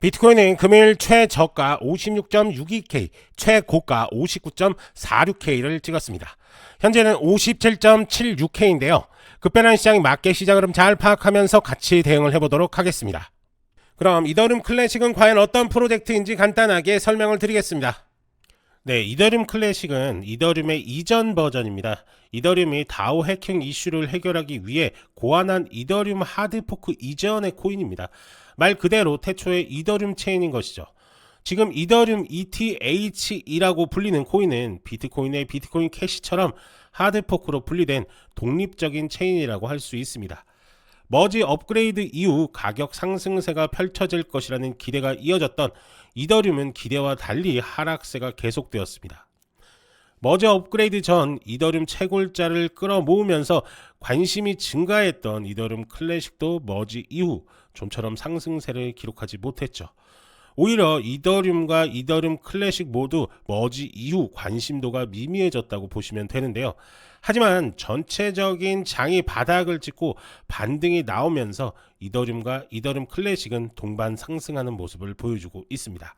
비트코인은 금일 최저가 56.62K, 최고가 59.46K를 찍었습니다. 현재는 57.76K인데요. 급변한 시장이 맞게 시장을 좀잘 파악하면서 같이 대응을 해보도록 하겠습니다. 그럼 이더름 클래식은 과연 어떤 프로젝트인지 간단하게 설명을 드리겠습니다. 네, 이더름 클래식은 이더름의 이전 버전입니다. 이더름이 다오 해킹 이슈를 해결하기 위해 고안한 이더름 하드포크 이전의 코인입니다. 말 그대로 태초의 이더름 체인인 것이죠. 지금 이더름 ETH이라고 불리는 코인은 비트코인의 비트코인 캐시처럼 하드포크로 분리된 독립적인 체인이라고 할 수 있습니다. 머지 업그레이드 이후 가격 상승세가 펼쳐질 것이라는 기대가 이어졌던 이더리움은 기대와 달리 하락세가 계속되었습니다. 머지 업그레이드 전 이더리움 채굴자를 끌어모으면서 관심이 증가했던 이더리움 클래식도 머지 이후 좀처럼 상승세를 기록하지 못했죠. 오히려 이더리움과 이더리움 클래식 모두 머지 이후 관심도가 미미해졌다고 보시면 되는데요. 하지만 전체적인 장이 바닥을 찍고 반등이 나오면서 이더리움과 이더리움 클래식은 동반 상승하는 모습을 보여주고 있습니다.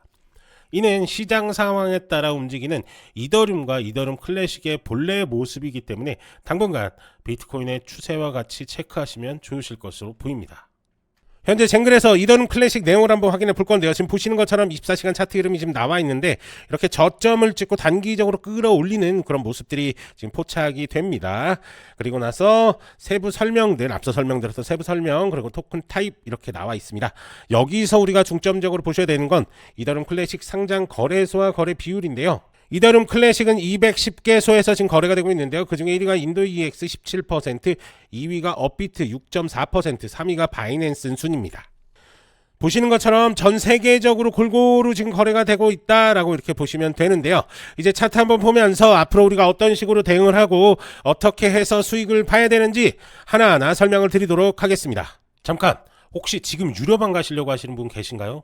이는 시장 상황에 따라 움직이는 이더리움과 이더리움 클래식의 본래의 모습이기 때문에 당분간 비트코인의 추세와 같이 체크하시면 좋으실 것으로 보입니다. 현재 쟁글에서 이더름 클래식 내용을 한번 확인해 볼 건데요. 지금 보시는 것처럼 24시간 차트 흐름이 지금 나와 있는데 이렇게 저점을 찍고 단기적으로 끌어올리는 그런 모습들이 지금 포착이 됩니다. 그리고 나서 세부 설명들 앞서 설명드렸던 세부 설명 그리고 토큰 타입 이렇게 나와 있습니다. 여기서 우리가 중점적으로 보셔야 되는 건 이더름 클래식 상장 거래소와 거래 비율인데요. 이더름 클래식은 210개소에서 지금 거래가 되고 있는데요. 그중에 1위가 인도 EX 17%, 2위가 업비트 6.4%, 3위가 바이낸스 순입니다. 보시는 것처럼 전 세계적으로 골고루 지금 거래가 되고 있다라고 이렇게 보시면 되는데요. 이제 차트 한번 보면서 앞으로 우리가 어떤 식으로 대응을 하고 어떻게 해서 수익을 봐야 되는지 하나하나 설명을 드리도록 하겠습니다. 잠깐, 혹시 지금 유료방 가시려고 하시는 분 계신가요?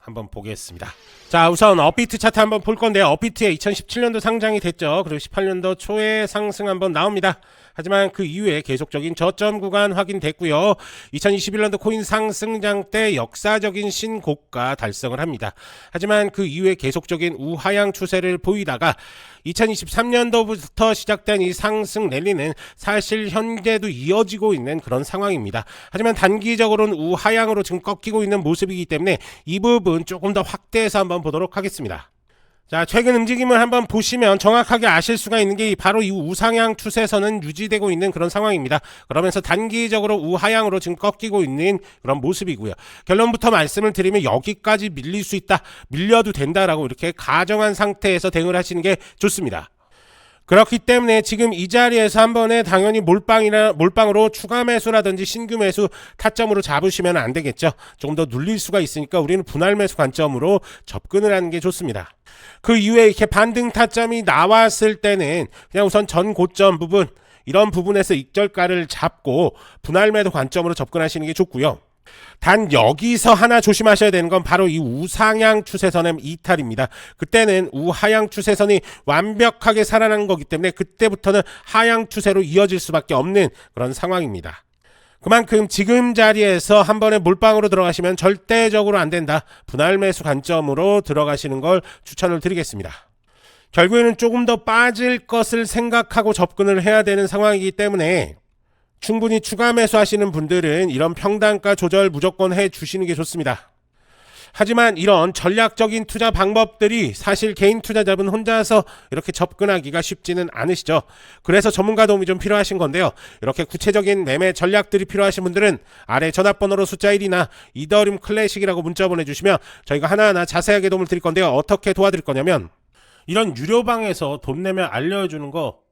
한번 보겠습니다. 자, 우선 업비트 차트 한번 볼 건데요. 업비트에 2017년도 상장이 됐죠. 그리고 18년도 초에 상승 한번 나옵니다. 하지만 그 이후에 계속적인 저점 구간 확인됐고요. 2021년도 코인 상승장 때 역사적인 신고가 달성을 합니다. 하지만 그 이후에 계속적인 우하향 추세를 보이다가 2023년도부터 시작된 이 상승 랠리는 사실 현재도 이어지고 있는 그런 상황입니다. 하지만 단기적으로는 우하향으로 지금 꺾이고 있는 모습이기 때문에 이 부분 조금 더 확대해서 한번 보도록 하겠습니다. 자, 최근 움직임을 한번 보시면 정확하게 아실 수가 있는 게 바로 이 우상향 추세선은 유지되고 있는 그런 상황입니다. 그러면서 단기적으로 우하향으로 지금 꺾이고 있는 그런 모습이고요. 결론부터 말씀을 드리면 여기까지 밀릴 수 있다, 밀려도 된다라고 이렇게 가정한 상태에서 대응을 하시는 게 좋습니다. 그렇기 때문에 지금 이 자리에서 한 번에 당연히 몰빵이나 몰빵으로 추가 매수라든지 신규 매수 타점으로 잡으시면 안 되겠죠. 조금 더 눌릴 수가 있으니까 우리는 분할 매수 관점으로 접근을 하는 게 좋습니다. 그 이후에 이렇게 반등 타점이 나왔을 때는 그냥 우선 전 고점 부분 이런 부분에서 익절가를 잡고 분할 매도 관점으로 접근하시는 게 좋고요. 단 여기서 하나 조심하셔야 되는 건 바로 이 우상향 추세선의 이탈입니다. 그때는 우하향 추세선이 완벽하게 살아난 거기 때문에 그때부터는 하향 추세로 이어질 수밖에 없는 그런 상황입니다. 그만큼 지금 자리에서 한 번에 몰빵으로 들어가시면 절대적으로 안 된다. 분할 매수 관점으로 들어가시는 걸 추천을 드리겠습니다. 결국에는 조금 더 빠질 것을 생각하고 접근을 해야 되는 상황이기 때문에 충분히 추가 매수하시는 분들은 이런 평단가 조절 무조건 해 주시는 게 좋습니다. 하지만 이런 전략적인 투자 방법들이 사실 개인 투자자분 혼자서 이렇게 접근하기가 쉽지는 않으시죠. 그래서 전문가 도움이 좀 필요하신 건데요. 이렇게 구체적인 매매 전략들이 필요하신 분들은 아래 전화번호로 숫자 1이나 이더림 클래식이라고 문자 보내주시면 저희가 하나하나 자세하게 도움을 드릴 건데요. 어떻게 도와드릴 거냐면 이런 유료방에서 돈 내면 알려주는 거